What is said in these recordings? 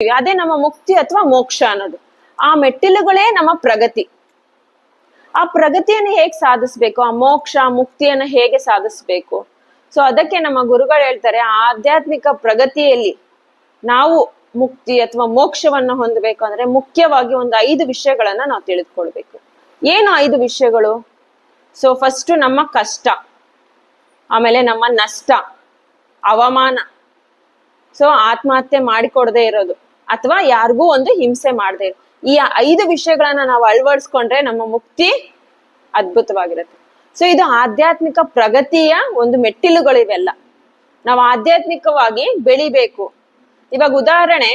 ಅದೇ ನಮ್ಮ ಮುಕ್ತಿ ಅಥವಾ ಮೋಕ್ಷ ಅನ್ನೋದು. ಆ ಮೆಟ್ಟಿಲುಗಳೇ ನಮ್ಮ ಪ್ರಗತಿ. ಆ ಪ್ರಗತಿಯನ್ನು ಹೇಗೆ ಸಾಧಿಸ್ಬೇಕು? ಆ ಮೋಕ್ಷ ಮುಕ್ತಿಯನ್ನು ಹೇಗೆ ಸಾಧಿಸ್ಬೇಕು? ಸೊ ಅದಕ್ಕೆ ನಮ್ಮ ಗುರುಗಳು ಹೇಳ್ತಾರೆ ಆಧ್ಯಾತ್ಮಿಕ ಪ್ರಗತಿಯಲ್ಲಿ ನಾವು ಮುಕ್ತಿ ಅಥವಾ ಮೋಕ್ಷವನ್ನ ಹೊಂದಬೇಕು ಅಂದ್ರೆ ಮುಖ್ಯವಾಗಿ ಒಂದು ಐದು ವಿಷಯಗಳನ್ನ ನಾವು ತಿಳಿದುಕೊಳ್ಬೇಕು. ಏನು ಐದು ವಿಷಯಗಳು? ಸೊ ಫಸ್ಟ್ ನಮ್ಮ ಕಷ್ಟ, ಆಮೇಲೆ ನಮ್ಮ ನಷ್ಟ, ಅವಮಾನ. ಸೊ ಆತ್ಮಹತ್ಯೆ ಮಾಡಿಕೊಡದೆ ಇರೋದು. ಅಥವಾ ಯಾರಿಗೂ ಒಂದು ಹಿಂಸೆ ಮಾಡದೆ ಈ ಐದು ವಿಷಯಗಳನ್ನ ನಾವು ಅಳವಡಿಸ್ಕೊಂಡ್ರೆ ನಮ್ಮ ಮುಕ್ತಿ ಅದ್ಭುತವಾಗಿರುತ್ತೆ. ಸೊ ಇದು ಆಧ್ಯಾತ್ಮಿಕ ಪ್ರಗತಿಯ ಒಂದು ಮೆಟ್ಟಿಲುಗಳಿವೆಲ್ಲ. ನಾವು ಆಧ್ಯಾತ್ಮಿಕವಾಗಿ ಬೆಳಿಬೇಕು. ಇವಾಗ ಉದಾಹರಣೆ,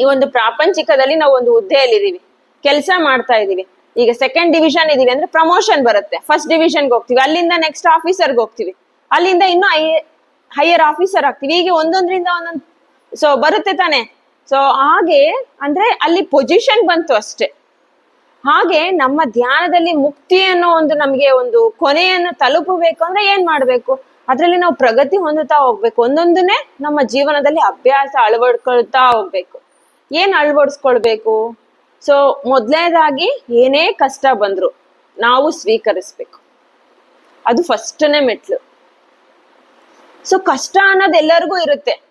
ಈ ಒಂದು ಪ್ರಾಪಂಚಿಕದಲ್ಲಿ ನಾವು ಒಂದು ಹುದ್ದೆಯಲ್ಲಿದ್ದೀವಿ. ಕೆಲಸ ಮಾಡ್ತಾ ಇದೀವಿ ಈಗ ಸೆಕೆಂಡ್ ಡಿವಿಷನ್ ಇದೀವಿ ಅಂದ್ರೆ ಪ್ರಮೋಷನ್ ಬರುತ್ತೆ. ಫಸ್ಟ್ ಡಿವಿಷನ್ಗೆ ಹೋಗ್ತೀವಿ. ಅಲ್ಲಿಂದ ನೆಕ್ಸ್ಟ್ ಆಫೀಸರ್ಗೆ ಹೋಗ್ತೀವಿ. ಅಲ್ಲಿಂದ ಇನ್ನೂ ಹೈಯರ್ ಆಫೀಸರ್ ಆಗ್ತೀವಿ. ಹೀಗೆ ಒಂದೊಂದ್ರಿಂದ ಒಂದೊಂದು ಸೊ ಬರುತ್ತೆ ತಾನೆ. ಸೊ ಹಾಗೆ, ಅಂದ್ರೆ ಅಲ್ಲಿ ಪೊಸಿಷನ್ ಬಂತು ಅಷ್ಟೇ. ಹಾಗೆ ನಮ್ಮ ಧ್ಯಾನದಲ್ಲಿ ಮುಕ್ತಿ ಅನ್ನೋ ಒಂದು ನಮಗೆ ಒಂದು ಕೊನೆಯನ್ನು ತಲುಪಬೇಕು ಅಂದ್ರೆ ಏನ್ ಮಾಡ್ಬೇಕು? ಅದ್ರಲ್ಲಿ ನಾವು ಪ್ರಗತಿ ಹೊಂದುತ್ತಾ ಹೋಗ್ಬೇಕು. ಒಂದೊಂದನ್ನೇ ನಮ್ಮ ಜೀವನದಲ್ಲಿ ಅಭ್ಯಾಸ ಅಳವಡ್ಕೊಳ್ತಾ ಹೋಗ್ಬೇಕು. ಏನ್ ಅಳವಡಿಸ್ಕೊಳ್ಬೇಕು? ಸೊ ಮೊದಲನೇದಾಗಿ ಏನೇ ಕಷ್ಟ ಬಂದ್ರು ನಾವು ಸ್ವೀಕರಿಸ್ಬೇಕು. ಅದು ಫಸ್ಟ್ನೇ ಮೆಟ್ಲು. ಸೊ ಕಷ್ಟ ಅನ್ನೋದು ಎಲ್ಲರಿಗೂ ಇರುತ್ತೆ.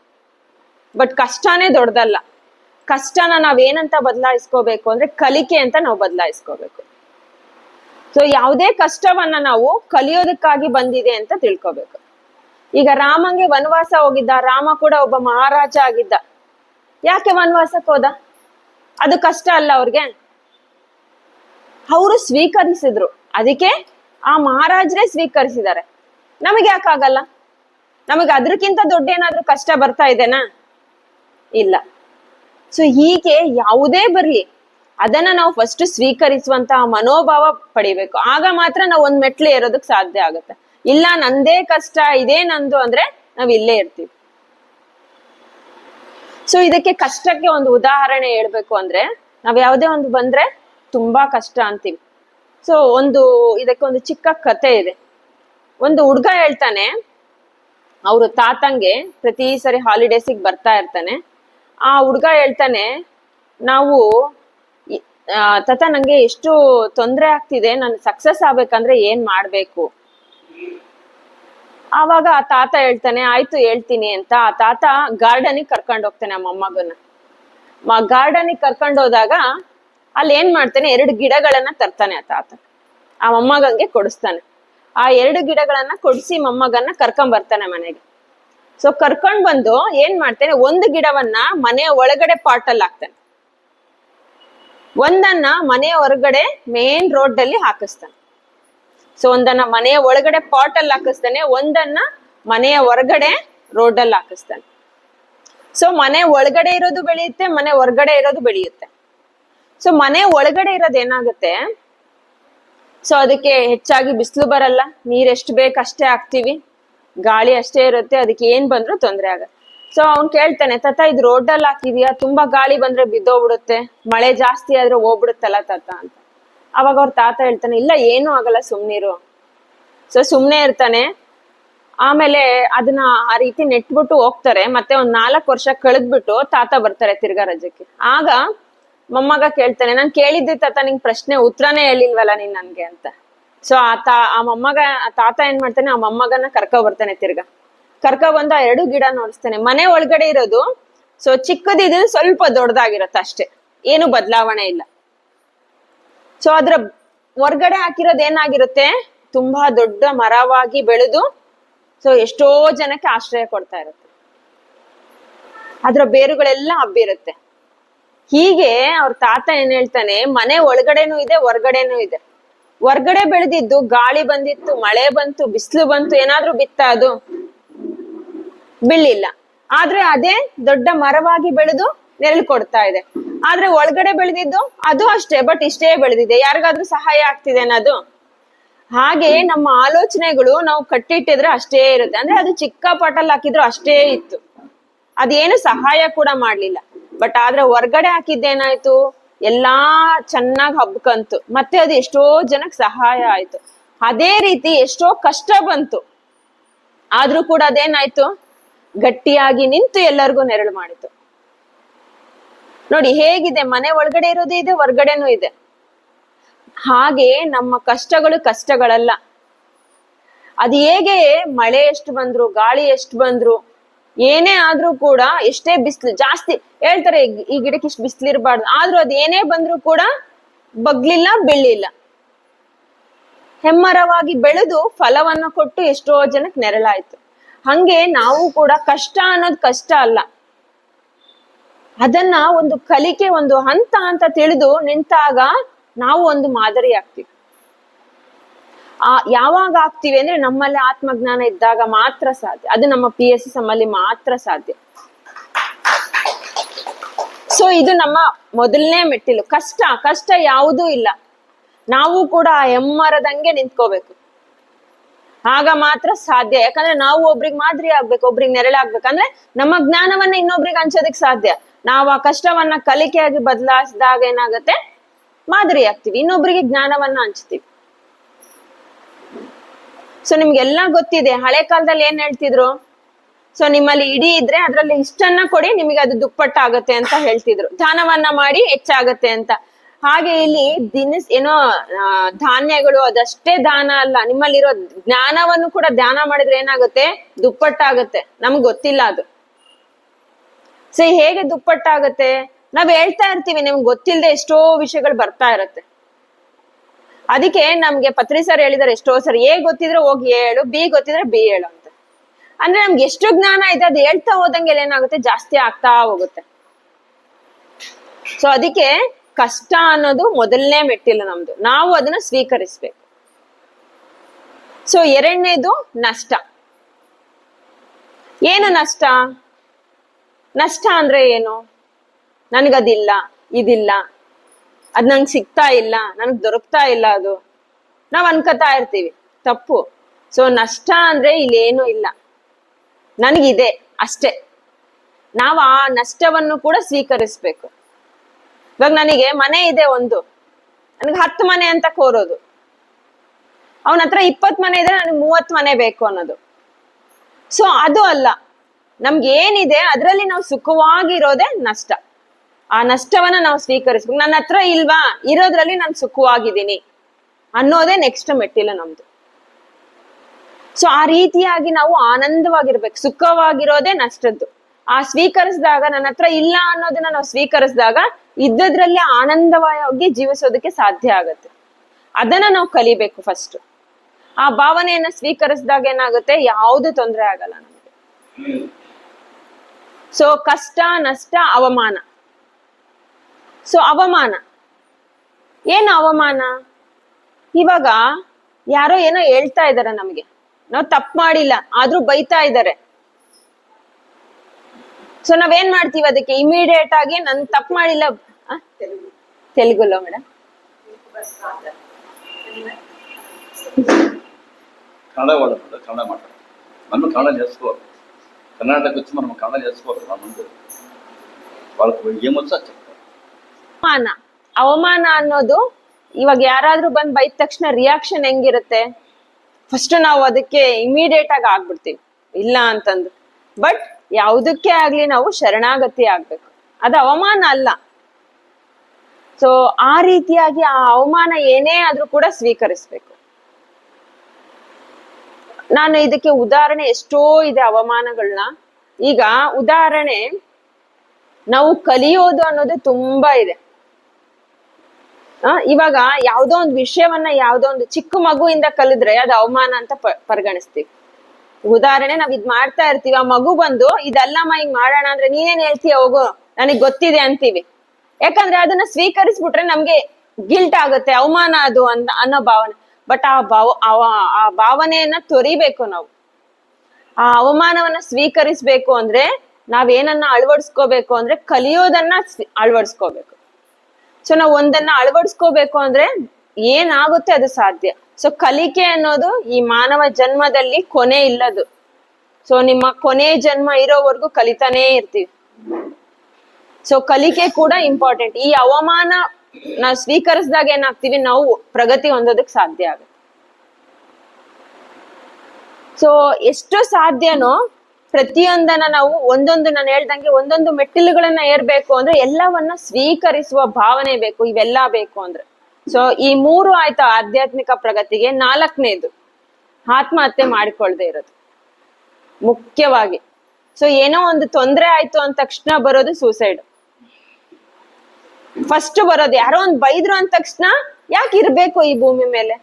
ಬಟ್ ಕಷ್ಟನೇ ದೊಡ್ಡದಲ್ಲ. ಕಷ್ಟನ ನಾವೇನಂತ ಬದಲಾಯಿಸ್ಕೋಬೇಕು ಅಂದ್ರೆ ಕಲಿಕೆ ಅಂತ ನಾವು ಬದಲಾಯಿಸ್ಕೋಬೇಕು. ಸೊ ಯಾವುದೇ ಕಷ್ಟವನ್ನ ನಾವು ಕಲಿಯೋದಕ್ಕಾಗಿ ಬಂದಿದೆ ಅಂತ ತಿಳ್ಕೊಬೇಕು. ಈಗ ರಾಮಂಗೆ ವನವಾಸ ಹೋಗಿದ್ದ, ರಾಮ ಕೂಡ ಒಬ್ಬ ಮಹಾರಾಜ ಆಗಿದ್ದ. ಯಾಕೆ ವನವಾಸಕ್ಕೆ ಹೋದ? ಅದು ಕಷ್ಟ ಅಲ್ಲ ಅವ್ರಿಗೆ. ಅವರು ಸ್ವೀಕರಿಸಿದ್ರು. ಅದಕ್ಕೆ ಆ ಮಹಾರಾಜರೇ ಸ್ವೀಕರಿಸಿದ್ದಾರೆ. ನಮಗೆ ಯಾಕಾಗಲ್ಲ? ನಮಗೆ ಅದಕ್ಕಿಂತ ದೊಡ್ಡ ಏನಾದ್ರೂ ಕಷ್ಟ ಬರ್ತಾ ಇದೆನಾ? ಇಲ್ಲ. ಸೊ ಹೀಗೆ ಯಾವುದೇ ಬರಲಿ, ಅದನ್ನ ನಾವು ಫಸ್ಟ್ ಸ್ವೀಕರಿಸುವಂತಹ ಮನೋಭಾವ ಪಡಿಬೇಕು. ಆಗ ಮಾತ್ರ ನಾವು ಒಂದ್ ಮೆಟ್ಲು ಏರೋದಕ್ ಸಾಧ್ಯ ಆಗುತ್ತೆ. ಇಲ್ಲ, ನಂದೇ ಕಷ್ಟ, ಇದೇ ನಂದು ಅಂದ್ರೆ ನಾವ್ ಇಲ್ಲೇ ಇರ್ತೀವಿ. ಸೊ ಇದಕ್ಕೆ ಕಷ್ಟಕ್ಕೆ ಒಂದು ಉದಾಹರಣೆ ಹೇಳ್ಬೇಕು ಅಂದ್ರೆ, ನಾವ್ ಯಾವುದೇ ಒಂದು ಬಂದ್ರೆ ತುಂಬಾ ಕಷ್ಟ ಅಂತೀವಿ. ಸೊ ಒಂದು, ಇದಕ್ಕೆ ಒಂದು ಚಿಕ್ಕ ಕತೆ ಇದೆ. ಒಂದು ಹುಡ್ಗ ಹೇಳ್ತಾನೆ, ಅವ್ರ ತಾತಂಗೆ ಪ್ರತಿ ಸರಿ ಹಾಲಿಡೇಸಿಗೆ ಬರ್ತಾ ಇರ್ತಾನೆ. ಆ ಹುಡ್ಗ ಹೇಳ್ತಾನೆ, ನಾವು ತತ ನಂಗೆ ಎಷ್ಟು ತೊಂದರೆ ಆಗ್ತಿದೆ, ನಾನು ಸಕ್ಸಸ್ ಆಗ್ಬೇಕಂದ್ರೆ ಏನ್ ಮಾಡ್ಬೇಕು? ಆವಾಗ ಆ ತಾತ ಹೇಳ್ತಾನೆ, ಆಯ್ತು ಹೇಳ್ತೀನಿ ಅಂತ. ಆ ತಾತ ಗಾರ್ಡನಿಗೆ ಕರ್ಕೊಂಡು ಹೋಗ್ತಾನೆ ಆ ಮೊಮ್ಮಗನ. ಗಾರ್ಡನಿಗೆ ಕರ್ಕೊಂಡು ಹೋದಾಗ ಅಲ್ಲಿ ಏನ್ ಮಾಡ್ತಾನೆ, ಎರಡು ಗಿಡಗಳನ್ನ ತರ್ತಾನೆ ಆ ತಾತ. ಆ ಮೊಮ್ಮಗಂಗೆ ಕೊಡಿಸ್ತಾನೆ. ಆ ಎರಡು ಗಿಡಗಳನ್ನ ಕೊಡಿಸಿ ಮೊಮ್ಮಗನ್ನ ಕರ್ಕೊಂಡ್ ಬರ್ತಾನೆ ಮನೆಗೆ. ಸೊ ಕರ್ಕೊಂಡ್ ಬಂದು ಏನ್ ಮಾಡ್ತೇನೆ, ಒಂದು ಗಿಡವನ್ನ ಮನೆ ಒಳಗಡೆ ಪಾಟ್ ಅಲ್ಲಿ ಹಾಕ್ತಾನೆ. ಒಂದನ್ನ ಮನೆಯ ಹೊರಗಡೆ ಮೇನ್ ರೋಡ್ ಅಲ್ಲಿ ಹಾಕಿಸ್ತಾನೆ. ಸೊ ಒಂದನ್ನ ಮನೆಯ ಒಳಗಡೆ ಪಾಟ್ ಅಲ್ಲಿ ಹಾಕಿಸ್ತಾನೆ, ಒಂದನ್ನ ಮನೆಯ ಹೊರಗಡೆ ರೋಡ್ ಅಲ್ಲಿ ಹಾಕಿಸ್ತಾನೆ. ಸೊ ಮನೆ ಒಳಗಡೆ ಇರೋದು ಬೆಳೆಯುತ್ತೆ, ಮನೆ ಹೊರಗಡೆ ಇರೋದು ಬೆಳೆಯುತ್ತೆ. ಸೊ ಮನೆ ಒಳಗಡೆ ಇರೋದು ಏನಾಗುತ್ತೆ? ಸೊ ಅದಕ್ಕೆ ಹೆಚ್ಚಾಗಿ ಬಿಸಿಲು ಬರಲ್ಲ, ನೀರ್ ಎಷ್ಟು ಬೇಕು ಅಷ್ಟೇ ಹಾಕ್ತಿವಿ. ಗಾಳಿ ಅಷ್ಟೇ ಇರುತ್ತೆ, ಅದಕ್ಕೆ ಏನ್ ಬಂದ್ರೂ ತೊಂದರೆ ಆಗಲ್ಲ. ಸೊ ಅವ್ನ್ ಕೇಳ್ತಾನೆ, ತಾತ, ಇದು ರೋಡಲ್ಲಿ ಹಾಕಿದ್ಯಾ? ತುಂಬಾ ಗಾಳಿ ಬಂದ್ರೆ ಬಿದ್ದೋಗ್ಬಿಡುತ್ತೆ. ಮಳೆ ಜಾಸ್ತಿ ಆದ್ರೆ ಹೋಗ್ಬಿಡುತ್ತಲ್ಲ ತಾತ? ಅಂತ. ಅವಾಗ ಅವ್ರ ತಾತ ಹೇಳ್ತಾನೆ, ಇಲ್ಲ, ಏನೂ ಆಗಲ್ಲ, ಸುಮ್ನಿರು. ಸೊ ಸುಮ್ನೆ ಇರ್ತಾನೆ. ಆಮೇಲೆ ಅದನ್ನ ಆ ರೀತಿ ನೆಟ್ಬಿಟ್ಟು ಹೋಗ್ತಾರೆ. ಮತ್ತೆ ಒಂದ್ ನಾಲ್ಕು ವರ್ಷ ಕಳೆದ್ಬಿಟ್ಟು ತಾತ ಬರ್ತಾರೆ ತಿರ್ಗಾ ರಜಕ್ಕೆ. ಆಗ ಮೊಮ್ಮಗ ಕೇಳ್ತಾನೆ, ನಾನ್ ಕೇಳಿದ್ದೆ ತಾತ, ನಿಂಗ್ ಪ್ರಶ್ನೆ ಉತ್ತರನೇ ಹೇಳಿಲ್ವಲ್ಲ ನೀನ್ ನನ್ಗೆ? ಅಂತ. ಸೊ ಆ ತಾ, ಆ ಮೊಮ್ಮಗ ತಾತ ಏನ್ ಮಾಡ್ತಾನೆ, ಆ ಮೊಮ್ಮಗನ ಕರ್ಕೊ ಬರ್ತಾನೆ ತಿರ್ಗ. ಕರ್ಕೊ ಬಂದು ಆ ಎರಡು ಗಿಡ ನೋಡಿಸ್ತಾನೆ. ಮನೆ ಒಳಗಡೆ ಇರೋದು ಸೊ ಚಿಕ್ಕದಿದ್ದು ಸ್ವಲ್ಪ ದೊಡ್ಡದಾಗಿರತ್ತೆ ಅಷ್ಟೇ. ಏನು ಬದಲಾವಣೆ ಇಲ್ಲ. ಸೊ ಅದ್ರ ಹೊರ್ಗಡೆ ಹಾಕಿರೋದು ಏನಾಗಿರುತ್ತೆ? ತುಂಬಾ ದೊಡ್ಡ ಮರವಾಗಿ ಬೆಳೆದು ಸೊ ಎಷ್ಟೋ ಜನಕ್ಕೆ ಆಶ್ರಯ ಕೊಡ್ತಾ ಇರುತ್ತೆ. ಅದ್ರ ಬೇರುಗಳೆಲ್ಲ ಹಬ್ಬಿರುತ್ತೆ. ಹೀಗೆ ಅವ್ರ ತಾತ ಏನ್ ಹೇಳ್ತಾನೆ, ಮನೆ ಒಳಗಡೆನೂ ಇದೆ, ಹೊರ್ಗಡೆನೂ ಇದೆ. ಹೊರ್ಗಡೆ ಬೆಳೆದಿದ್ದು ಗಾಳಿ ಬಂದಿತ್ತು, ಮಳೆ ಬಂತು, ಬಿಸಿಲು ಬಂತು, ಏನಾದ್ರೂ ಬಿತ್ತ ಅದು ಬೀಳಿಲ್ಲ ಆದ್ರೆ ಅದೇ ದೊಡ್ಡ ಮರವಾಗಿ ಬೆಳೆದು ನೆರಳು ಕೊಡ್ತಾ ಇದೆ. ಆದ್ರೆ ಒಳಗಡೆ ಬೆಳೆದಿದ್ದು ಅದು ಅಷ್ಟೇ ಬಟ್ ಇಷ್ಟೇ ಬೆಳೆದಿದೆ. ಯಾರಿಗಾದ್ರೂ ಸಹಾಯ ಆಗ್ತಿದೆ ಅನ್ನೋದು. ಹಾಗೆ ನಮ್ಮ ಆಲೋಚನೆಗಳು ನಾವು ಕಟ್ಟಿಟ್ಟಿದ್ರೆ ಅಷ್ಟೇ ಇರುತ್ತೆ. ಅಂದ್ರೆ ಅದು ಚಿಕ್ಕ ಪಾಟಲ್ಲಿ ಹಾಕಿದ್ರು ಅಷ್ಟೇ ಇತ್ತು. ಅದೇನು ಸಹಾಯ ಕೂಡ ಮಾಡ್ಲಿಲ್ಲ. ಬಟ್ ಆದ್ರೆ ಹೊರ್ಗಡೆ ಹಾಕಿದ್ದೇನಾಯ್ತು ಎಲ್ಲಾ ಚೆನ್ನಾಗ್ ಹಬ್ಕಂತು. ಮತ್ತೆ ಅದು ಎಷ್ಟೋ ಜನಕ್ ಸಹಾಯ ಆಯ್ತು. ಅದೇ ರೀತಿ ಎಷ್ಟೋ ಕಷ್ಟ ಬಂತು. ಆದ್ರೂ ಕೂಡ ಅದೇನಾಯ್ತು? ಗಟ್ಟಿಯಾಗಿ ನಿಂತು ಎಲ್ಲರಿಗೂ ನೆರಳು ಮಾಡಿತು. ನೋಡಿ, ಹೇಗಿದೆ? ಮನೆ ಒಳಗಡೆ ಇರೋದು ಇದೆ, ಹೊರ್ಗಡೆನೂ ಇದೆ. ಹಾಗೆ ನಮ್ಮ ಕಷ್ಟಗಳು ಕಷ್ಟಗಳಲ್ಲ. ಅದು ಹೇಗೆ ಮಳೆ ಎಷ್ಟು ಬಂದ್ರು, ಗಾಳಿ ಎಷ್ಟು ಬಂದ್ರು ಏನೇ ಆದ್ರೂ ಕೂಡ ಎಷ್ಟೇ ಬಿಸಿಲು, ಜಾಸ್ತಿ ಹೇಳ್ತಾರೆ ಈ- ಗಿಡಕ್ಕೆ ಇಷ್ಟು ಬಿಸಿಲಿರಬಾರ್ದು. ಆದ್ರೂ ಅದು ಏನೇ ಬಂದ್ರೂ ಕೂಡ ಬಗ್ಲಿಲ್ಲ ಬೆಳ್ಳಿಲ್ಲ ಹೆಮ್ಮರವಾಗಿ ಬೆಳೆದು ಫಲವನ್ನ ಕೊಟ್ಟು ಎಷ್ಟೋ ಜನಕ್ಕೆ ನೆರಳಾಯ್ತು. ಹಂಗೆ ನಾವು ಕೂಡ ಕಷ್ಟ ಅನ್ನೋದು ಕಷ್ಟ ಅಲ್ಲ. ಅದನ್ನ ಒಂದು ಕಲಿಕೆ, ಒಂದು ಹಂತ ಅಂತ ತಿಳಿದು ನಿಂತಾಗ ನಾವು ಒಂದು ಮಾದರಿ ಆಗ್ತೀವಿ ಆ, ಯಾವಾಗ ಆಗ್ತೀವಿ ಅಂದ್ರೆ ನಮ್ಮಲ್ಲಿ ಆತ್ಮಜ್ಞಾನ ಇದ್ದಾಗ ಮಾತ್ರ ಸಾಧ್ಯ. ಅದು ನಮ್ಮ ಪಿ ಎಸ್ ಎಸ್ ಅಲ್ಲಿ ಮಾತ್ರ ಸಾಧ್ಯ. ಸೊ ಇದು ನಮ್ಮ ಮೊದಲನೇ ಮೆಟ್ಟಿಲು. ಕಷ್ಟ ಕಷ್ಟ ಯಾವುದೂ ಇಲ್ಲ. ನಾವು ಕೂಡ ಆ ಎಮ್ಮರದಂಗೆ ನಿಂತ್ಕೋಬೇಕು. ಆಗ ಮಾತ್ರ ಸಾಧ್ಯ. ಯಾಕಂದ್ರೆ ನಾವು ಒಬ್ರಿಗೆ ಮಾದರಿ ಆಗ್ಬೇಕು, ಒಬ್ರಿಗೆ ನೆರಳಾಗ್ಬೇಕಂದ್ರೆ ನಮ್ಮ ಜ್ಞಾನವನ್ನ ಇನ್ನೊಬ್ರಿಗೆ ಹಂಚೋದಕ್ಕೆ ಸಾಧ್ಯ. ನಾವು ಆ ಕಷ್ಟವನ್ನ ಕಲಿಕೆಯಾಗಿ ಬದಲಾಯಿಸಿದಾಗ ಏನಾಗುತ್ತೆ? ಮಾದರಿ ಆಗ್ತೀವಿ. ಇನ್ನೊಬ್ರಿಗೆ ಜ್ಞಾನವನ್ನ ಹಂಚ್ತೀವಿ. ಸೊ ನಿಮ್ಗೆಲ್ಲ ಗೊತ್ತಿದೆ. ಹಳೆ ಕಾಲದಲ್ಲಿ ಏನ್ ಹೇಳ್ತಿದ್ರು? ಸೊ ನಿಮ್ಮಲ್ಲಿ ಇಡೀ ಇದ್ರೆ ಅದ್ರಲ್ಲಿ ಇಷ್ಟನ್ನ ಕೊಡಿ, ನಿಮಗೆ ಅದು ದುಪ್ಪಟ್ಟ ಆಗತ್ತೆ ಅಂತ ಹೇಳ್ತಿದ್ರು. ದಾನವನ್ನ ಮಾಡಿ ಹೆಚ್ಚಾಗತ್ತೆ ಅಂತ. ಹಾಗೆ ಇಲ್ಲಿ ದಿನಸ್ ಏನೋ ಧಾನ್ಯಗಳು ಅದಷ್ಟೇ ದಾನ ಅಲ್ಲ. ನಿಮ್ಮಲ್ಲಿರೋ ಜ್ಞಾನವನ್ನು ಕೂಡ ಧ್ಯಾನ ಮಾಡಿದ್ರೆ ಏನಾಗುತ್ತೆ? ದುಪ್ಪಟ್ಟಾಗತ್ತೆ. ನಮ್ಗೆ ಗೊತ್ತಿಲ್ಲ ಅದು. ಸೊ ಹೇಗೆ ದುಪ್ಪಟ್ಟಾಗತ್ತೆ? ನಾವ್ ಹೇಳ್ತಾ ಇರ್ತೀವಿ, ನಿಮ್ಗೆ ಗೊತ್ತಿಲ್ಲದೆ ಎಷ್ಟೋ ವಿಷಯಗಳು ಬರ್ತಾ ಇರತ್ತೆ. ಅದಕ್ಕೆ ನಮ್ಗೆ ಪತ್ರಿ ಸರ್ ಹೇಳಿದಾರೆ, ಎಷ್ಟೋ ಸರ್ ಎ ಗೊತ್ತಿದ್ರೆ ಹೋಗಿ ಹೇಳು, ಬಿ ಗೊತ್ತಿದ್ರೆ ಬಿ ಹೇಳು ಅಂತ. ಅಂದ್ರೆ ನಮ್ಗೆ ಎಷ್ಟು ಜ್ಞಾನ ಇದೆ ಅದು ಹೇಳ್ತಾ ಹೋದಂಗೆ ಏನಾಗುತ್ತೆ, ಜಾಸ್ತಿ ಆಗ್ತಾ ಹೋಗುತ್ತೆ. ಸೊ ಅದಕ್ಕೆ ಕಷ್ಟ ಅನ್ನೋದು ಮೊದಲನೇ ಮೆಟ್ಟಿಲ್ಲ ನಮ್ದು. ನಾವು ಅದನ್ನ ಸ್ವೀಕರಿಸ್ಬೇಕು. ಸೊ ಎರಡನೇದು ನಷ್ಟ. ಏನು ನಷ್ಟ? ನಷ್ಟ ಅಂದ್ರೆ ಏನು? ನನ್ಗದಿಲ್ಲ, ಇದಿಲ್ಲ. ಅದ್ ನಂಗೆ ಸಿಗ್ತಾ ಇಲ್ಲ, ನನಗ್ ದೊರಕ್ತಾ ಇಲ್ಲ ಅದು. ನಾವ್ ಅನ್ಕೋತಾ ಇರ್ತೀವಿ, ತಪ್ಪು. ಸೊ ನಷ್ಟ ಅಂದ್ರೆ ಇಲ್ಲೇನು ಇಲ್ಲ. ನನಗಿದೆ ಅಷ್ಟೇ. ನಾವು ಆ ನಷ್ಟವನ್ನು ಕೂಡ ಸ್ವೀಕರಿಸ್ಬೇಕು. ಇವಾಗ ನನಗೆ ಮನೆ ಇದೆ ಒಂದು. ನನಗೆ ಹತ್ತು ಮನೆ ಅಂತ ಕೋರೋದು. ಅವನ ಹತ್ರ ಇಪ್ಪತ್ ಮನೆ ಇದ್ರೆ ನನಗೆ ಮೂವತ್ ಮನೆ ಬೇಕು ಅನ್ನೋದು. ಸೊ ಅದು ಅಲ್ಲ. ನಮ್ಗೆ ಏನಿದೆ ಅದರಲ್ಲಿ ನಾವು ಸುಖವಾಗಿರೋದೇ ನಷ್ಟ. ಆ ನಷ್ಟವನ್ನ ನಾವು ಸ್ವೀಕರಿಸ್ಬೇಕು. ನನ್ನ ಹತ್ರ ಇಲ್ವಾ? ಇರೋದ್ರಲ್ಲಿ ನಾನು ಸುಖವಾಗಿದ್ದೀನಿ ಅನ್ನೋದೇ ನೆಕ್ಸ್ಟ್ ಮೆಟ್ಟಿಲ್ಲ ನಮ್ದು. ಸೊ ಆ ರೀತಿಯಾಗಿ ನಾವು ಆನಂದವಾಗಿರ್ಬೇಕು. ಸುಖವಾಗಿರೋದೇ ನಷ್ಟದ್ದು. ಆ ಸ್ವೀಕರಿಸಿದಾಗ ನನ್ನ ಹತ್ರ ಇಲ್ಲ ಅನ್ನೋದನ್ನ ನಾವು ಸ್ವೀಕರಿಸಿದಾಗ ಇದ್ದದ್ರಲ್ಲಿ ಆನಂದವಾಗಿ ಜೀವಿಸೋದಕ್ಕೆ ಸಾಧ್ಯ ಆಗತ್ತೆ. ಅದನ್ನ ನಾವು ಕಲಿಬೇಕು ಫಸ್ಟ್ ಆ ಭಾವನೆಯನ್ನ ಸ್ವೀಕರಿಸಿದಾಗ ಏನಾಗುತ್ತೆ? ಯಾವುದು ತೊಂದರೆ ಆಗಲ್ಲ ನಮಗೆ. ಸೊ ಕಷ್ಟ, ನಷ್ಟ, ಅವಮಾನ. ಸೊ ಅವಮಾನ ಏನು ಅವಮಾನ ಇವಾಗ ಯಾರೋ ಏನೋ ಹೇಳ್ತಾ ಇದಾರೆ ನಮಗೆ ನಾವು ತಪ್ಪು ಮಾಡಿಲ್ಲ ಆದ್ರೂ ಬೈತಾ ಇದ್ದಾರೆ ಸೊ ನಾವೇನ್ ಮಾಡ್ತೀವಿ ಅದಕ್ಕೆ ಇಮಿಡಿಯೇಟ್ ಆಗಿ ನನ್ ತಪ್ಪು ಮಾಡಿಲ್ಲ ತೆಲುಗುಲ್ಲ ಮೇಡಮ್ ಕನ್ನಡ వాళ్ళు ಕನ್ನಡ ಕನ್ನಡ ಅವಮಾನ. ಅವಮಾನ ಅನ್ನೋದು ಇವಾಗ ಯಾರಾದ್ರೂ ಬಂದ್ ಬೈದ ತಕ್ಷಣ ರಿಯಾಕ್ಷನ್ ಹೆಂಗಿರುತ್ತೆ? ಫಸ್ಟ್ ನಾವು ಅದಕ್ಕೆ ಇಮಿಡಿಯೇಟ್ ಆಗಿ ಆಗ್ಬಿಡ್ತೀವಿ. ಇಲ್ಲ ಅಂತಂದು. ಬಟ್ ಯಾವುದಕ್ಕೆ ಆಗ್ಲಿ ನಾವು ಶರಣಾಗತಿ ಆಗ್ಬೇಕು. ಅದು ಅವಮಾನ ಅಲ್ಲ. ಸೊ ಆ ರೀತಿಯಾಗಿ ಆ ಅವಮಾನ ಏನೇ ಆದ್ರೂ ಕೂಡ ಸ್ವೀಕರಿಸ್ಬೇಕು. ನಾನು ಇದಕ್ಕೆ ಉದಾಹರಣೆ ಎಷ್ಟೋ ಇದೆ ಅವಮಾನಗಳನ್ನ ಈಗ ಉದಾಹರಣೆ, ನಾವು ಕಲಿಯೋದು ಅನ್ನೋದು ತುಂಬಾ ಇದೆ. ಇವಾಗ ಯಾವ್ದೋ ಒಂದು ವಿಷಯವನ್ನ ಯಾವ್ದೋ ಒಂದು ಚಿಕ್ಕ ಮಗುವಿಂದ ಕಲಿದ್ರೆ ಅದು ಅವಮಾನ ಅಂತ ಪರಿಗಣಿಸ್ತೀವಿ. ಉದಾಹರಣೆ ನಾವ್ ಇದ್ ಮಾಡ್ತಾ ಇರ್ತೀವಿ, ಆ ಮಗು ಬಂದು, ಇದಲ್ಲಮ್ಮ ಹಿಂಗ್ ಮಾಡೋಣ ಅಂದ್ರೆ ನೀನೇನ್ ಹೇಳ್ತೀಯ ಹೋಗು, ನನಗ್ ಗೊತ್ತಿದೆ ಅಂತೀವಿ. ಯಾಕಂದ್ರೆ ಅದನ್ನ ಸ್ವೀಕರಿಸ್ಬಿಟ್ರೆ ನಮ್ಗೆ ಗಿಲ್ಟ್ ಆಗುತ್ತೆ, ಅವಮಾನ ಅದು ಅಂತ ಅನ್ನೋ ಭಾವನೆ. ಬಟ್ ಆ ಭಾವ ಆ ಭಾವನೆಯನ್ನ ತೊರಿಬೇಕು ನಾವು. ಆ ಅವಮಾನವನ್ನ ಸ್ವೀಕರಿಸ್ಬೇಕು ಅಂದ್ರೆ ನಾವೇನನ್ನ ಅಳವಡಿಸ್ಕೋಬೇಕು ಅಂದ್ರೆ ಕಲಿಯೋದನ್ನ ಅಳವಡಿಸ್ಕೋಬೇಕು. ಸೊ ನಾವು ಒಂದನ್ನ ಅಳವಡಿಸ್ಕೋಬೇಕು ಅಂದ್ರೆ ಏನಾಗುತ್ತೆ ಅದು ಸಾಧ್ಯ. ಸೊ ಕಲಿಕೆ ಅನ್ನೋದು ಈ ಮಾನವ ಜನ್ಮದಲ್ಲಿ ಕೊನೆ ಇಲ್ಲದು. ಸೊ ನಿಮ್ಮ ಕೊನೆ ಜನ್ಮ ಇರೋವರೆಗೂ ಕಲಿತಾನೇ ಇರ್ತೀವಿ. ಸೊ ಕಲಿಕೆ ಕೂಡ ಇಂಪಾರ್ಟೆಂಟ್ ಈ ಅವಮಾನ ನಾವು ಸ್ವೀಕರಿಸಿದಾಗ ಏನಾಗ್ತೀವಿ? ನಾವು ಪ್ರಗತಿ ಹೊಂದೋದಕ್ಕೆ ಸಾಧ್ಯ ಆಗುತ್ತೆ. ಸೊ ಎಷ್ಟು ಸಾಧ್ಯನೋ ಪ್ರತಿಯೊಂದನ್ನ ನಾವು ಒಂದೊಂದು ನಾನು ಹೇಳ್ದಂಗೆ ಒಂದೊಂದು ಮೆಟ್ಟಿಲುಗಳನ್ನ ಏರ್ಬೇಕು ಅಂದ್ರೆ ಎಲ್ಲವನ್ನ ಸ್ವೀಕರಿಸುವ ಭಾವನೆ ಬೇಕು, ಇವೆಲ್ಲ ಬೇಕು ಅಂದ್ರೆ. ಸೊ ಈ ಮೂರು ಆಯ್ತು ಆಧ್ಯಾತ್ಮಿಕ ಪ್ರಗತಿಗೆ ನಾಲ್ಕನೇದು. ಆತ್ಮಹತ್ಯೆ ಮಾಡಿಕೊಳ್ದೆ ಇರೋದು. ಮುಖ್ಯವಾಗಿ. ಸೊ ಏನೋ ಒಂದು ತೊಂದರೆ ಆಯ್ತು ಅಂದ ತಕ್ಷಣ ಬರೋದು ಸೂಸೈಡ್ ಫಸ್ಟ್ ಬರೋದು, ಯಾರೋ ಒಂದು ಬೈದ್ರು ಅಂದ ತಕ್ಷಣ ಯಾಕೆ ಇರ್ಬೇಕು ಈ ಭೂಮಿ ಮೇಲೆ?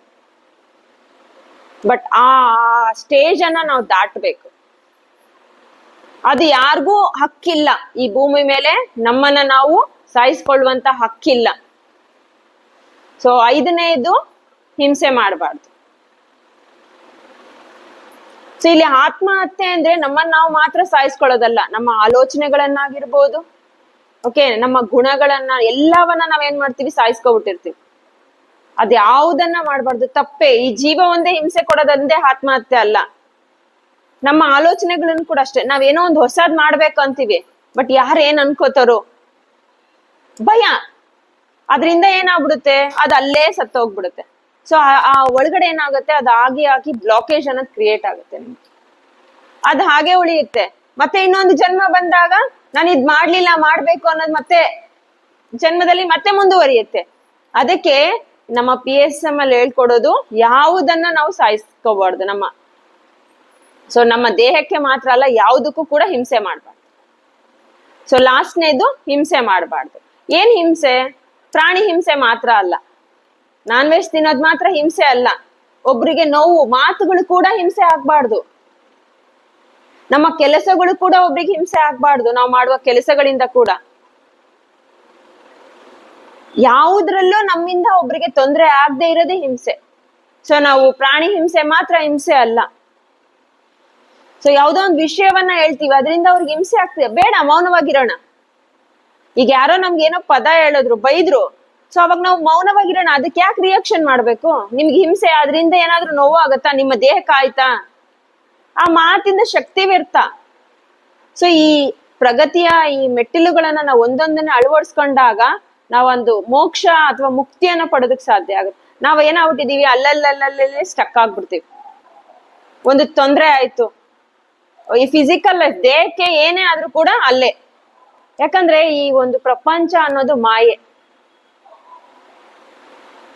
ಬಟ್ ಆ ಸ್ಟೇಜ್ ಅನ್ನ ನಾವು ದಾಟಬೇಕು. ಅದು ಯಾರಿಗೂ ಹಕ್ಕಿಲ್ಲ. ಈ ಭೂಮಿ ಮೇಲೆ ನಮ್ಮನ್ನ ನಾವು ಸಾಯಿಸ್ಕೊಳ್ಳುವಂತ ಹಕ್ಕಿಲ್ಲ. ಸೊ ಐದನೇದು ಹಿಂಸೆ ಮಾಡಬಾರ್ದು. ಸೊ ಇಲ್ಲಿ ಆತ್ಮಹತ್ಯೆ ಅಂದ್ರೆ ನಮ್ಮನ್ನ ನಾವು ಮಾತ್ರ ಸಾಯಿಸ್ಕೊಳ್ಳೋದಲ್ಲ, ನಮ್ಮ ಆಲೋಚನೆಗಳನ್ನಾಗಿರ್ಬೋದು ಓಕೆ ನಮ್ಮ ಗುಣಗಳನ್ನ ಎಲ್ಲವನ್ನ ನಾವೇನ್ ಮಾಡ್ತೀವಿ ಸಾಯಿಸ್ಕೊಬಿಟ್ಟಿರ್ತೀವಿ. ಅದ್ಯಾವುದನ್ನ ಮಾಡಬಾರ್ದು? ತಪ್ಪೇ. ಈ ಜೀವ ಒಂದೇ ಹಿಂಸೆ ಕೊಡೋದಂದೇ ಆತ್ಮಹತ್ಯೆ ಅಲ್ಲ. ನಮ್ಮ ಆಲೋಚನೆಗಳನ್ನು ಕೂಡ ಅಷ್ಟೇ. ನಾವೇನೋ ಒಂದು ಹೊಸದ್ ಮಾಡ್ಬೇಕು ಅಂತೀವಿ ಬಟ್ ಯಾರು ಏನ್ ಅನ್ಕೋತಾರೋ? ಭಯ. ಅದರಿಂದ ಏನಾಗ್ಬಿಡುತ್ತೆ? ಅದು ಅಲ್ಲೇ ಸತ್ತೋಗ್ಬಿಡುತ್ತೆ. ಸೊ ಆ ಒಳಗಡೆ ಏನಾಗುತ್ತೆ? ಅದು ಆಗಿ ಆಗಿ ಬ್ಲಾಕೇಜ್ ಅನ್ನೋದು ಕ್ರಿಯೇಟ್ ಆಗುತ್ತೆ ನಿಮ್ಗೆ. ಅದು ಹಾಗೆ ಉಳಿಯುತ್ತೆ. ಮತ್ತೆ ಇನ್ನೊಂದು ಜನ್ಮ ಬಂದಾಗ, ನಾನು ಇದ್ ಮಾಡ್ಲಿಲ್ಲ, ಮಾಡ್ಬೇಕು ಅನ್ನೋದು ಮತ್ತೆ ಜನ್ಮದಲ್ಲಿ ಮತ್ತೆ ಮುಂದುವರಿಯುತ್ತೆ. ಅದಕ್ಕೆ ನಮ್ಮ ಪಿ ಎಸ್ ಎಂ ಅಲ್ಲಿ ಹೇಳ್ಕೊಡೋದು, ಯಾವುದನ್ನ ನಾವು ಸಾಯಿಸ್ಕೋಬಾರ್ದು. ನಮ್ಮ ಸೊ ನಮ್ಮ ದೇಹಕ್ಕೆ ಮಾತ್ರ ಅಲ್ಲ, ಯಾವುದಕ್ಕೂ ಕೂಡ ಹಿಂಸೆ ಮಾಡಬಾರ್ದು. ಸೊ ಲಾಸ್ಟ್ನೇದು ಹಿಂಸೆ ಮಾಡಬಾರ್ದು. ಏನ್ ಹಿಂಸೆ? ಪ್ರಾಣಿ ಹಿಂಸೆ ಮಾತ್ರ ಅಲ್ಲ. ನಾನ್ ವೆಜ್ ತಿನ್ನೋದ್ ಮಾತ್ರ ಹಿಂಸೆ ಅಲ್ಲ. ಒಬ್ರಿಗೆ ನೋವು, ಮಾತುಗಳು ಕೂಡ ಹಿಂಸೆ ಆಗ್ಬಾರ್ದು. ನಮ್ಮ ಕೆಲಸಗಳು ಕೂಡ ಒಬ್ರಿಗೆ ಹಿಂಸೆ ಆಗ್ಬಾರ್ದು. ನಾವು ಮಾಡುವ ಕೆಲಸಗಳಿಂದ ಕೂಡ. ಯಾವುದ್ರಲ್ಲೂ ನಮ್ಮಿಂದ ಒಬ್ರಿಗೆ ತೊಂದರೆ ಆಗದೆ ಇರೋದೇ ಹಿಂಸೆ. ಸೊ ನಾವು ಪ್ರಾಣಿ ಹಿಂಸೆ ಮಾತ್ರ ಹಿಂಸೆ ಅಲ್ಲ. ಸೊ ಯಾವ್ದೋ ಒಂದು ವಿಷಯವನ್ನ ಹೇಳ್ತೀವಿ. ಅದರಿಂದ ಅವ್ರಿಗೆ ಹಿಂಸೆ ಆಗ್ತದೆ. ಬೇಡ, ಮೌನವಾಗಿರೋಣ. ಈಗ ಯಾರೋ ನಮ್ಗೆ ಏನೋ ಪದ ಹೇಳಿದ್ರು, ಬೈದ್ರು. ಸೊ ಅವಾಗ ನಾವು ಮೌನವಾಗಿರೋಣ. ಅದಕ್ಕೆ ಯಾಕೆ ರಿಯಾಕ್ಷನ್ ಮಾಡ್ಬೇಕು? ನಿಮ್ಗೆ ಹಿಂಸೆ, ಅದರಿಂದ ಏನಾದ್ರೂ ನೋವು ಆಗತ್ತಾ? ನಿಮ್ಮ ದೇಹಕ್ಕೆ ಆಯ್ತಾ? ಆ ಮಾತಿಂದ ಶಕ್ತಿ ವ್ಯರ್ಥ. ಸೊ ಈ ಪ್ರಗತಿಯ ಈ ಮೆಟ್ಟಿಲುಗಳನ್ನ ನಾವು ಒಂದೊಂದನ್ನ ಅಳವಡಿಸ್ಕೊಂಡಾಗ ನಾವೊಂದು ಮೋಕ್ಷ ಅಥವಾ ಮುಕ್ತಿಯನ್ನ ಪಡೋದಕ್ಕೆ ಸಾಧ್ಯ ಆಗುತ್ತೆ. ನಾವ್ ಏನಾಗ್ಬಿಟ್ಟಿದೀವಿ ಅಲ್ಲಲ್ಲಲ್ಲಲ್ಲೇ ಸ್ಟಕ್ ಆಗ್ಬಿಡ್ತೀವಿ. ಒಂದು ತೊಂದರೆ ಆಯ್ತು. ಈ ಫಿಸಿಕಲ್ ದೇಹಕ್ಕೆ ಏನೇ ಆದ್ರೂ ಕೂಡ ಅಲ್ಲೇ. ಯಾಕಂದ್ರೆ ಈ ಒಂದು ಪ್ರಪಂಚ ಅನ್ನೋದು ಮಾಯೆ.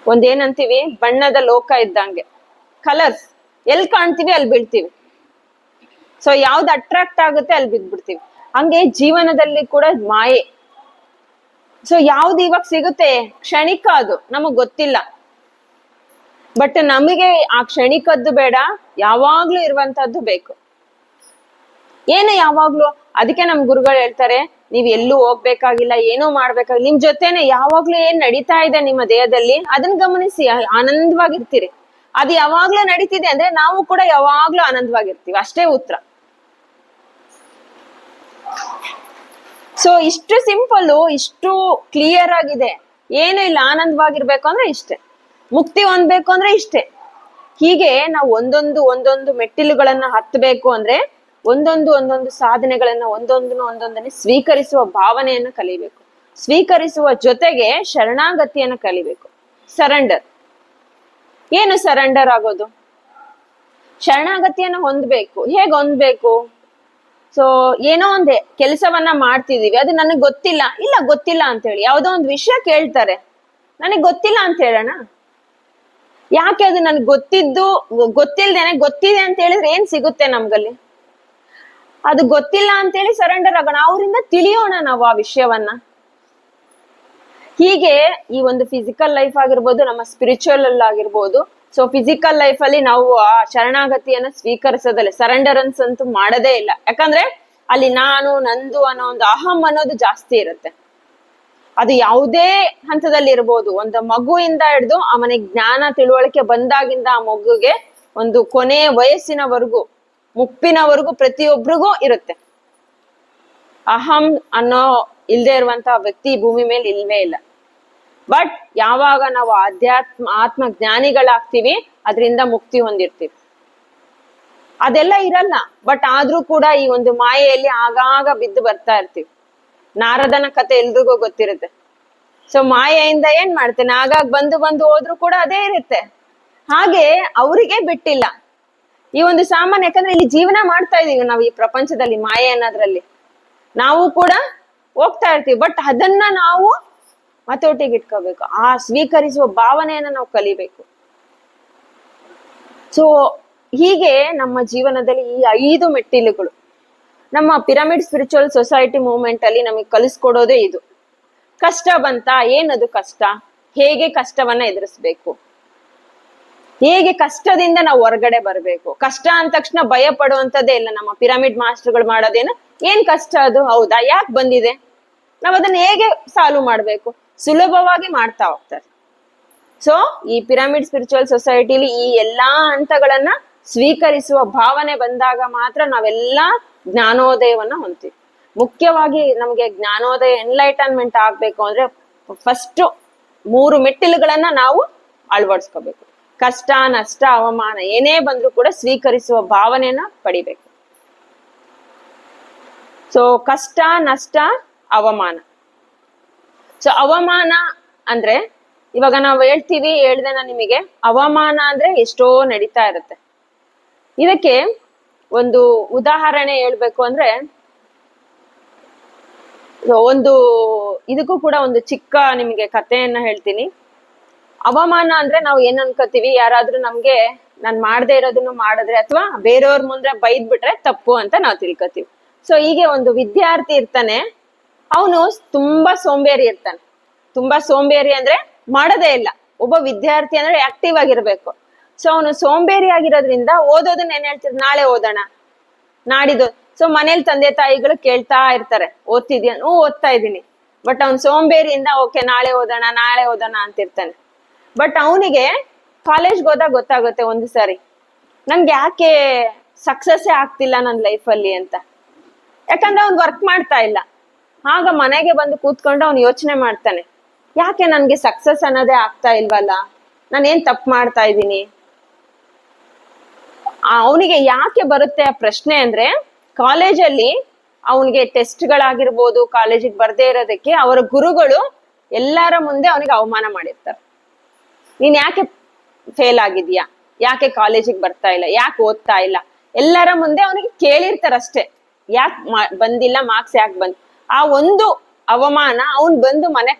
ಒಂದೇನಂತೀವಿ? ಬಣ್ಣದ ಲೋಕ ಇದ್ದಂಗೆ. ಕಲರ್ಸ್ ಎಲ್ಲಿ ಕಾಣ್ತೀವಿ ಅಲ್ಲಿ ಬೀಳ್ತೀವಿ. ಸೊ ಯಾವ್ದು ಅಟ್ರಾಕ್ಟ್ ಆಗುತ್ತೆ ಅಲ್ಲಿ ಬಿದ್ಬಿಡ್ತೀವಿ. ಹಂಗೆ ಜೀವನದಲ್ಲಿ ಕೂಡ ಮಾಯೆ. ಸೊ ಯಾವ್ದು ಇವಾಗ ಸಿಗುತ್ತೆ? ಕ್ಷಣಿಕ ಅದು. ನಮಗ್ ಗೊತ್ತಿಲ್ಲ. ಬಟ್ ನಮಗೆ ಆ ಕ್ಷಣಿಕದ್ದು ಬೇಡ, ಯಾವಾಗ್ಲೂ ಇರುವಂತದ್ದು ಬೇಕು. ಏನು ಯಾವಾಗ್ಲೂ ಅದಕ್ಕೆ ನಮ್ ಗುರುಗಳು ಹೇಳ್ತಾರೆ, ನೀವ್ ಎಲ್ಲೂ ಹೋಗ್ಬೇಕಾಗಿಲ್ಲ, ಏನೂ ಮಾಡ್ಬೇಕಾಗಿಲ್ಲ. ನಿಮ್ ಜೊತೆನೆ ಯಾವಾಗ್ಲೂ ಏನ್ ನಡೀತಾ ಇದೆ ನಿಮ್ಮ ದೇಹದಲ್ಲಿ ಅದನ್ನ ಗಮನಿಸಿ, ಆನಂದವಾಗಿರ್ತೀರಿ. ಅದು ಯಾವಾಗ್ಲೂ ನಡೀತಿದೆ ಅಂದ್ರೆ ನಾವು ಕೂಡ ಯಾವಾಗ್ಲೂ ಆನಂದವಾಗಿರ್ತೀವಿ. ಅಷ್ಟೇ ಉತ್ತರ. ಸೊ ಇಷ್ಟು ಸಿಂಪಲ್ ಇಷ್ಟು ಕ್ಲಿಯರ್ ಆಗಿದೆ. ಏನು ಇಲ್ಲ, ಆನಂದವಾಗಿರ್ಬೇಕು ಅಂದ್ರೆ ಇಷ್ಟೇ. ಮುಕ್ತಿ ಹೊಂದ್ಬೇಕು ಅಂದ್ರೆ ಇಷ್ಟೇ. ಹೀಗೆ ನಾವು ಒಂದೊಂದು ಒಂದೊಂದು ಮೆಟ್ಟಿಲುಗಳನ್ನ ಹತ್ತಬೇಕು ಅಂದ್ರೆ ಒಂದೊಂದು ಒಂದೊಂದು ಸಾಧನೆಗಳನ್ನ ಒಂದೊಂದನ್ನು ಒಂದೊಂದನ್ನೇ ಸ್ವೀಕರಿಸುವ ಭಾವನೆಯನ್ನು ಕಲಿಬೇಕು. ಸ್ವೀಕರಿಸುವ ಜೊತೆಗೆ ಶರಣಾಗತಿಯನ್ನು ಕಲಿಬೇಕು. ಸರೆಂಡರ್ ಏನು ಸರೆಂಡರ್ ಆಗೋದು? ಶರಣಾಗತಿಯನ್ನು ಹೊಂದ್ಬೇಕು. ಹೇಗೆ ಹೊಂದ್ಬೇಕು? ಸೊ ಏನೋ ಒಂದೇ ಕೆಲಸವನ್ನ ಮಾಡ್ತಿದೀವಿ ಅದು ನನಗೆ ಗೊತ್ತಿಲ್ಲ. ಇಲ್ಲ, ಗೊತ್ತಿಲ್ಲ ಅಂತ ಹೇಳಿ ಯಾವುದೋ ಒಂದು ವಿಷಯ ಕೇಳ್ತಾರೆ. ನನಗೆ ಗೊತ್ತಿಲ್ಲ ಅಂತ ಹೇಳೋಣ? ಯಾಕೆ ಅದು ನನ್ಗೆ ಗೊತ್ತಿದ್ದು, ಗೊತ್ತಿಲ್ದೇನೆ ಗೊತ್ತಿದೆ ಅಂತ ಹೇಳಿದ್ರೆ ಏನ್ ಸಿಗುತ್ತೆ ನಮ್ಗಲ್ಲಿ? ಅದು ಗೊತ್ತಿಲ್ಲ ಅಂತೇಳಿ ಸರೆಂಡರ್ ಆಗೋಣ. ಅವರಿಂದ ತಿಳಿಯೋಣ ನಾವು ಆ ವಿಷಯವನ್ನ. ಹೀಗೆ ಈ ಒಂದು ಫಿಸಿಕಲ್ ಲೈಫ್ ಆಗಿರ್ಬೋದು, ನಮ್ಮ ಸ್ಪಿರಿಚುವಲ್ ಆಗಿರ್ಬೋದು ಸೊ ಫಿಸಿಕಲ್ ಲೈಫ್ ಅಲ್ಲಿ ನಾವು ಆ ಶರಣಾಗತಿಯನ್ನ ಸ್ವೀಕರಿಸೋದಲ್ಲ ಸರೆಂಡರೆನ್ಸ್ ಅಂತೂ ಮಾಡದೇ ಇಲ್ಲ. ಯಾಕಂದ್ರೆ ಅಲ್ಲಿ ನಾನು, ನಂದು ಅನ್ನೋ ಒಂದು ಅಹಂ ಅನ್ನೋದು ಜಾಸ್ತಿ ಇರುತ್ತೆ. ಅದು ಯಾವುದೇ ಹಂತದಲ್ಲಿ ಇರ್ಬೋದು. ಒಂದು ಮಗುವಿಂದ ಹಿಡಿದು ಅವನಿಗೆ ಜ್ಞಾನ ತಿಳುವಳಿಕೆ ಬಂದಾಗಿಂದ ಆ ಮಗುಗೆ ಒಂದು ಕೊನೆ ವಯಸ್ಸಿನವರೆಗೂ ಮುಪ್ಪಿನವರೆಗೂ ಪ್ರತಿಯೊಬ್ಬರಿಗೂ ಇರುತ್ತೆ. ಅಹಂ ಅನ್ನೋ ಇಲ್ದೇ ಇರುವಂತಹ ವ್ಯಕ್ತಿ ಭೂಮಿ ಮೇಲೆ ಇಲ್ವೇ ಇಲ್ಲ. ಬಟ್ ಯಾವಾಗ ನಾವು ಆಧ್ಯಾತ್ಮ, ಆತ್ಮ ಜ್ಞಾನಿಗಳಾಗ್ತೀವಿ, ಅದರಿಂದ ಮುಕ್ತಿ ಹೊಂದಿರ್ತೀವಿ. ಅದೆಲ್ಲ ಇರಲ್ಲ. ಬಟ್ ಆದ್ರೂ ಕೂಡ ಈ ಒಂದು ಮಾಯೆಯಲ್ಲಿ ಆಗಾಗ ಬಿದ್ದು ಬರ್ತಾ ಇರ್ತೀವಿ. ನಾರದನ ಕತೆ ಎಲ್ರಿಗೂ ಗೊತ್ತಿರುತ್ತೆ. ಸೊ ಮಾಯೆಯಿಂದ ಏನ್ ಮಾಡ್ತೇನೆ? ಆಗಾಗ ಬಂದು ಬಂದು ಹೋದ್ರು ಕೂಡ ಅದೇ ಇರುತ್ತೆ. ಹಾಗೆ ಅವರಿಗೆ ಬಿಟ್ಟಿಲ್ಲ. ಈ ಒಂದು ಸಾಮಾನ್ಯ, ಯಾಕಂದ್ರೆ ಇಲ್ಲಿ ಜೀವನ ಮಾಡ್ತಾ ಇದೀವಿ ನಾವು ಈ ಪ್ರಪಂಚದಲ್ಲಿ, ಮಾಯೆ ಅನ್ನೋದ್ರಲ್ಲಿ. ನಾವು ಕೂಡ ಹೋಗ್ತಾ ಇರ್ತೀವಿ ಬಟ್ ಅದನ್ನ ನಾವು ಮತೋಟಿಗೆ ಇಟ್ಕೋಬೇಕು. ಆ ಸ್ವೀಕರಿಸುವ ಭಾವನೆಯನ್ನ ನಾವು ಕಲಿಬೇಕು. ಸೊ ಹೀಗೆ ನಮ್ಮ ಜೀವನದಲ್ಲಿ ಈ ಐದು ಮೆಟ್ಟಿಲುಗಳು. ನಮ್ಮ ಪಿರಮಿಡ್ ಸ್ಪಿರಿಚುವಲ್ ಸೊಸೈಟಿ ಮೂವ್ಮೆಂಟ್ ಅಲ್ಲಿ ನಮಗೆ ಕಲಿಸ್ಕೊಡೋದೇ ಇದು. ಕಷ್ಟ ಬಂತ, ಏನದು ಕಷ್ಟ? ಹೇಗೆ ಕಷ್ಟವನ್ನ ಎದುರಿಸ್ಬೇಕು? ಹೇಗೆ ಕಷ್ಟದಿಂದ ನಾವು ಹೊರಗಡೆ ಬರಬೇಕು? ಕಷ್ಟ ಅಂದ ತಕ್ಷಣ ಭಯ ಪಡುವಂತದ್ದೇ ಇಲ್ಲ. ನಮ್ಮ ಪಿರಮಿಡ್ ಮಾಸ್ಟರ್ಗಳು ಮಾಡೋದೇನು? ಏನ್ ಕಷ್ಟ ಅದು? ಹೌದಾ? ಯಾಕೆ ಬಂದಿದೆ? ನಾವು ಅದನ್ನ ಹೇಗೆ ಸಾಲ್ವ್ ಮಾಡ್ಬೇಕು? ಸುಲಭವಾಗಿ ಮಾಡ್ತಾ ಹೋಗ್ತಾರೆ. ಸೊ ಈ ಪಿರಮಿಡ್ ಸ್ಪಿರಿಚುವಲ್ ಸೊಸೈಟಿಲಿ ಈ ಎಲ್ಲಾ ಹಂತಗಳನ್ನ ಸ್ವೀಕರಿಸುವ ಭಾವನೆ ಬಂದಾಗ ಮಾತ್ರ ನಾವೆಲ್ಲ ಜ್ಞಾನೋದಯವನ್ನ ಹೊಂತೀವಿ ಮುಖ್ಯವಾಗಿ ನಮಗೆ ಜ್ಞಾನೋದಯ ಎನ್ಲೈಟನ್ಮೆಂಟ್ ಆಗ್ಬೇಕು ಅಂದ್ರೆ ಫಸ್ಟ್ ಮೂರು ಮೆಟ್ಟಿಲುಗಳನ್ನ ನಾವು ಅಳವಡಿಸ್ಕೋಬೇಕು. ಕಷ್ಟ, ನಷ್ಟ, ಅವಮಾನ ಏನೇ ಬಂದ್ರೂ ಕೂಡ ಸ್ವೀಕರಿಸುವ ಭಾವನೆಯನ್ನ ಪಡಿಬೇಕು. ಸೊ ಕಷ್ಟ, ನಷ್ಟ, ಅವಮಾನ. ಸೊ ಅವಮಾನ ಅಂದ್ರೆ, ಇವಾಗ ನಾವು ಹೇಳ್ತೀವಿ ಹೇಳ್ದೆ ನಾನು ನಿಮಗೆ? ಅವಮಾನ ಅಂದ್ರೆ ಎಷ್ಟೋ ನಡೀತಾ ಇರುತ್ತೆ. ಇದಕ್ಕೆ ಒಂದು ಉದಾಹರಣೆ ಹೇಳ್ಬೇಕು ಅಂದ್ರೆ, ಒಂದು, ಇದಕ್ಕೂ ಕೂಡ ಒಂದು ಚಿಕ್ಕ ನಿಮಗೆ ಕಥೆಯನ್ನ ಹೇಳ್ತೀನಿ. ಅವಮಾನ ಅಂದ್ರೆ ನಾವು ಏನ್ ಅನ್ಕೋತೀವಿ? ಯಾರಾದ್ರೂ ನಮ್ಗೆ ನಾನ್ ಮಾಡದೇ ಇರೋದನ್ನು ಮಾಡಿದ್ರೆ ಅಥವಾ ಬೇರೆಯವ್ರ ಮುಂದೆ ಬೈದ್ ಬಿಟ್ರೆ ತಪ್ಪು ಅಂತ ನಾವು ತಿಳ್ಕೊತೀವಿ. ಸೊ ಹೀಗೆ ಒಂದು ವಿದ್ಯಾರ್ಥಿ ಇರ್ತಾನೆ. ಅವನು ತುಂಬಾ ಸೋಂಬೇರಿ ಇರ್ತಾನೆ. ತುಂಬಾ ಸೋಂಬೇರಿ ಅಂದ್ರೆ ಮಾಡೋದೇ ಇಲ್ಲ. ಒಬ್ಬ ವಿದ್ಯಾರ್ಥಿ ಅಂದ್ರೆ ಆಕ್ಟಿವ್ ಆಗಿರ್ಬೇಕು. ಸೊ ಅವನು ಸೋಂಬೇರಿ ಆಗಿರೋದ್ರಿಂದ ಓದೋದನ್ನ ಏನ್ ಹೇಳ್ತಿದ್ರು ನಾಳೆ ಓದೋಣ. ನಾಡಿದ್ದು. ಸೊ ಮನೇಲಿ ತಂದೆ ತಾಯಿಗಳು ಕೇಳ್ತಾ ಇರ್ತಾರೆ. ಓದ್ತಿದ್ಯಾ? ಹ್ಞೂ, ಓದ್ತಾ ಇದ್ದೀನಿ. ಬಟ್ ಅವ್ನ್ ಸೋಂಬೇರಿಯಿಂದ, ಓಕೆ, ನಾಳೆ ಓದೋಣ ನಾಳೆ ಓದೋಣ ಅಂತಿರ್ತಾನೆ. ಬಟ್ ಅವನಿಗೆ ಕಾಲೇಜ್ಗೆ ಹೋದಾಗ ಗೊತ್ತಾಗುತ್ತೆ ಒಂದು ಸಾರಿ. ನಂಗೆ ಯಾಕೆ ಸಕ್ಸಸ್ಸೇ ಆಗ್ತಿಲ್ಲ ನನ್ನ ಲೈಫಲ್ಲಿ ಅಂತ. ಯಾಕಂದ್ರೆ ಅವ್ನು ವರ್ಕ್ ಮಾಡ್ತಾ ಇಲ್ಲ. ಆಗ ಮನೆಗೆ ಬಂದು ಕೂತ್ಕೊಂಡು ಅವ್ನು ಯೋಚನೆ ಮಾಡ್ತಾನೆ. ಯಾಕೆ ನನ್ಗೆ ಸಕ್ಸಸ್ ಅನ್ನೋದೇ ಆಗ್ತಾ ಇಲ್ವಲ್ಲ? ನಾನು ಏನ್ ತಪ್ಪು ಮಾಡ್ತಾ ಇದ್ದೀನಿ? ಅವನಿಗೆ ಯಾಕೆ ಬರುತ್ತೆ ಆ ಪ್ರಶ್ನೆ ಅಂದ್ರೆ ಕಾಲೇಜಲ್ಲಿ ಅವನಿಗೆ ಟೆಸ್ಟ್ಗಳಾಗಿರ್ಬೋದು ಕಾಲೇಜಿಗೆ ಬರ್ದೇ ಇರೋದಕ್ಕೆ ಅವರ ಗುರುಗಳು ಎಲ್ಲರ ಮುಂದೆ ಅವನಿಗೆ ಅವಮಾನ ಮಾಡಿರ್ತಾರೆ. ನೀನ್ ಯಾಕೆ ಫೇಲ್ ಆಗಿದ್ಯಾ? ಯಾಕೆ ಕಾಲೇಜಿಗೆ ಬರ್ತಾ ಇಲ್ಲ? ಯಾಕೆ ಓದ್ತಾ ಇಲ್ಲ? ಎಲ್ಲರ ಮುಂದೆ ಅವನಿಗೆ ಕೇಳಿರ್ತಾರಷ್ಟೇ. ಯಾಕೆ ಬಂದಿಲ್ಲ ಮಾರ್ಕ್ಸ್ ಯಾಕೆ ಬಂದ್ ಆ ಒಂದು ಅವಮಾನ ಅವನ್ ಬಂದು ಮನೆ